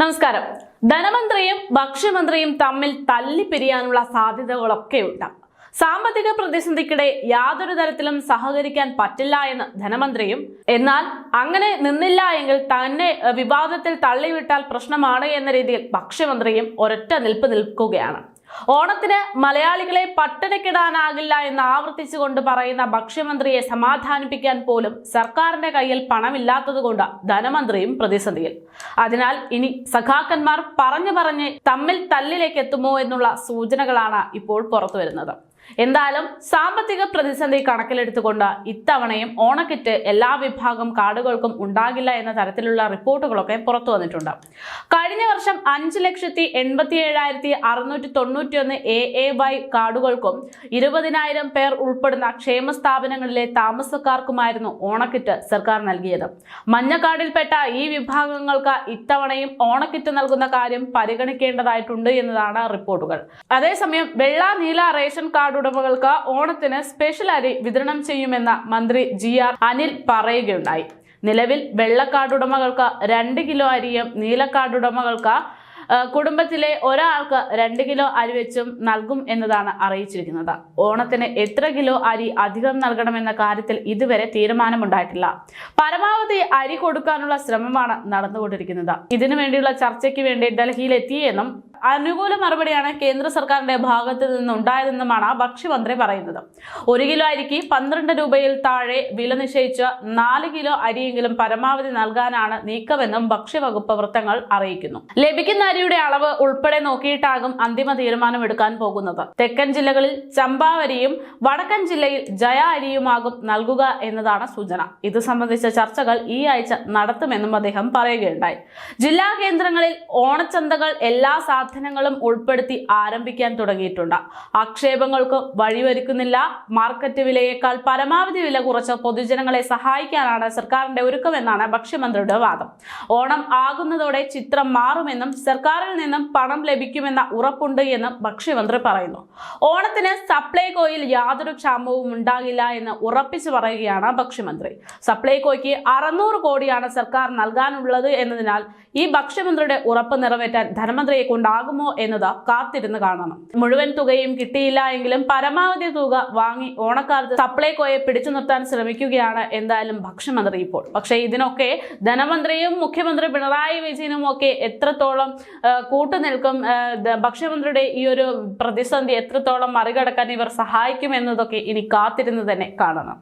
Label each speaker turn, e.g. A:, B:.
A: നമസ്കാരം. ധനമന്ത്രിയും ഭക്ഷ്യമന്ത്രിയും തമ്മിൽ തല്ലിപ്പിരിയാനുള്ള സാധ്യതകളൊക്കെ ഉണ്ട് സാമ്പത്തിക പ്രതിസന്ധിക്കിടെ യാതൊരു തരത്തിലും സഹകരിക്കാൻ പറ്റില്ല എന്ന് ധനമന്ത്രിയും എന്നാൽ അങ്ങനെ നിന്നില്ല എങ്കിൽ തന്നെ വിവാദത്തിൽ തള്ളിവിട്ടാൽ പ്രശ്നമാണ് എന്ന രീതിയിൽ ഭക്ഷ്യമന്ത്രിയും ഒരൊറ്റ നിൽപ്പ് നിൽക്കുകയാണ്. ഓണത്തിന് മലയാളികളെ പട്ടിണിക്കിടാനാകില്ല എന്ന് ആവർത്തിച്ചുകൊണ്ട് പറയുന്ന ഭക്ഷ്യമന്ത്രിയെ സമാധാനിപ്പിക്കാൻ പോലും സർക്കാരിന്റെ കയ്യിൽ പണമില്ലാത്തതുകൊണ്ട് ധനമന്ത്രിയും പ്രതിസന്ധിയിൽ. അതിനാൽ ഇനി സഖാക്കന്മാർ പറഞ്ഞു പറഞ്ഞ് തമ്മിൽ തല്ലിലേക്ക് എത്തുമോ എന്നുള്ള സൂചനകളാണ് ഇപ്പോൾ പുറത്തു വരുന്നത് എന്തായാലും സാമ്പത്തിക പ്രതിസന്ധി കണക്കിലെടുത്തുകൊണ്ട് ഇത്തവണയും ഓണക്കിറ്റ് എല്ലാ വിഭാഗം കാർഡുകൾക്കും ഉണ്ടാകില്ല എന്ന തരത്തിലുള്ള റിപ്പോർട്ടുകളൊക്കെ പുറത്തു വന്നിട്ടുണ്ട്. കഴിഞ്ഞ വർഷം അഞ്ച് ലക്ഷത്തി എൺപത്തി ഏഴായിരത്തി അറുന്നൂറ്റി തൊണ്ണൂറ്റി ഒന്ന് എ എ വൈ കാർഡുകൾക്കും ഇരുപതിനായിരം പേർ ഉൾപ്പെടുന്ന ക്ഷേമ സ്ഥാപനങ്ങളിലെ താമസക്കാർക്കുമായിരുന്നു ഓണക്കിറ്റ് സർക്കാർ നൽകിയത്. മഞ്ഞക്കാർഡിൽപ്പെട്ട ഈ വിഭാഗങ്ങൾക്ക് ഇത്തവണയും ഓണക്കിറ്റ് നൽകുന്ന കാര്യം പരിഗണിക്കേണ്ടതായിട്ടുണ്ട് എന്നതാണ് റിപ്പോർട്ടുകൾ. അതേസമയം വെള്ള നീല റേഷൻ കാർഡ് ഉടമകൾക്ക് ഓണത്തിന് സ്പെഷ്യൽ അരി വിതരണം ചെയ്യുമെന്ന് മന്ത്രി ജി ആർ അനിൽ പറയുകയുണ്ടായി. നിലവിൽ വെള്ള ഉടമകൾക്ക് രണ്ട് കിലോ അരിയും നീല ആ, കുടുംബത്തിലെ ഒരാൾക്ക് രണ്ട് കിലോ അരി വെച്ചും നൽകും എന്നതാണ് അറിയിച്ചിരിക്കുന്നത്. ഓണത്തിന് എത്ര കിലോ അരി അധികം നൽകണമെന്ന കാര്യത്തിൽ ഇതുവരെ തീരുമാനമുണ്ടായിട്ടില്ല. പരമാവധി അരി കൊടുക്കാനുള്ള ശ്രമമാണ് നടന്നുകൊണ്ടിരിക്കുന്നത്. ഇതിനു വേണ്ടിയുള്ള ചർച്ചയ്ക്ക് വേണ്ടി ഡൽഹിയിൽ എത്തിയെന്നും അനുകൂല മറുപടിയാണ് കേന്ദ്ര സർക്കാരിന്റെ ഭാഗത്ത് നിന്നുണ്ടായതെന്നുമാണ് ഭക്ഷ്യമന്ത്രി പറയുന്നത്. ഒരു കിലോ അരിക്ക് പന്ത്രണ്ട് രൂപയിൽ താഴെ വില നിശ്ചയിച്ച നാല് കിലോ അരിയെങ്കിലും പരമാവധി നൽകാനാണ് നീക്കമെന്നും ഭക്ഷ്യവകുപ്പ് വൃത്തങ്ങൾ അറിയിക്കുന്നു. ലഭിക്കുന്ന അരിയുടെ അളവ് ഉൾപ്പെടെ നോക്കിയിട്ടാകും അന്തിമ തീരുമാനം എടുക്കാൻ പോകുന്നത്. തെക്കൻ ജില്ലകളിൽ ചമ്പാവരിയും വടക്കൻ ജില്ലയിൽ ജയ അരിയുമാകും നൽകുക എന്നതാണ് സൂചന. ഇത് സംബന്ധിച്ച ചർച്ചകൾ ഈ ആഴ്ച നടത്തുമെന്നും അദ്ദേഹം പറയുകയുണ്ടായി. ജില്ലാ കേന്ദ്രങ്ങളിൽ ഓണച്ചന്തകൾ എല്ലാ സാധനങ്ങളും ഉൾപ്പെടുത്തി ആരംഭിക്കാൻ തുടങ്ങിയിട്ടുണ്ട്. ആക്ഷേപങ്ങൾക്ക് വഴിവരുക്കുന്നില്ല മാർക്കറ്റ് വിലയേക്കാൾ പരമാവധി വില കുറച്ച് പൊതുജനങ്ങളെ സഹായിക്കാനാണ് സർക്കാരിന്റെ ഒരുക്കമെന്നാണ് ഭക്ഷ്യമന്ത്രിയുടെ വാദം. ഓണം ആകുന്നതോടെ ചിത്രം മാറുമെന്നും സർക്കാരിൽ നിന്നും പണം ലഭിക്കുമെന്ന ഉറപ്പുണ്ട് എന്നും ഭക്ഷ്യമന്ത്രി പറയുന്നു. ഓണത്തിന് സപ്ലൈകോയിൽ യാതൊരു ക്ഷാമവും ഉണ്ടാകില്ല എന്ന് ഉറപ്പിച്ചു പറയുകയാണ് ഭക്ഷ്യമന്ത്രി. സപ്ലൈകോയ്ക്ക് അറുന്നൂറ് കോടിയാണ് സർക്കാർ നൽകാനുള്ളത് എന്നതിനാൽ ഈ ഭക്ഷ്യമന്ത്രിയുടെ ഉറപ്പ് നിറവേറ്റാൻ ധനമന്ത്രിയെ കൊണ്ടാകുമോ എന്നത് കാത്തിരുന്ന് കാണണം. മുഴുവൻ തുകയും കിട്ടിയില്ല എങ്കിലും പരമാവധി തുക വാങ്ങി ഓണക്കാലത്ത് സപ്ലൈകോയെ പിടിച്ചു നിർത്താൻ ശ്രമിക്കുകയാണ് എന്തായാലും ഭക്ഷ്യമന്ത്രി ഇപ്പോൾ. പക്ഷേ ഇതിനൊക്കെ ധനമന്ത്രിയും മുഖ്യമന്ത്രി പിണറായി വിജയനും ഒക്കെ എത്രത്തോളം കൂട്ടുനിൽക്കും ഭക്ഷ്യമന്ത്രിയുടെ ഈ ഒരു പ്രതിസന്ധി എത്രത്തോളം മറികടക്കാൻ ഇവർ സഹായിക്കും എന്നതൊക്കെ ഇനി കാത്തിരുന്ന് തന്നെ കാണണം.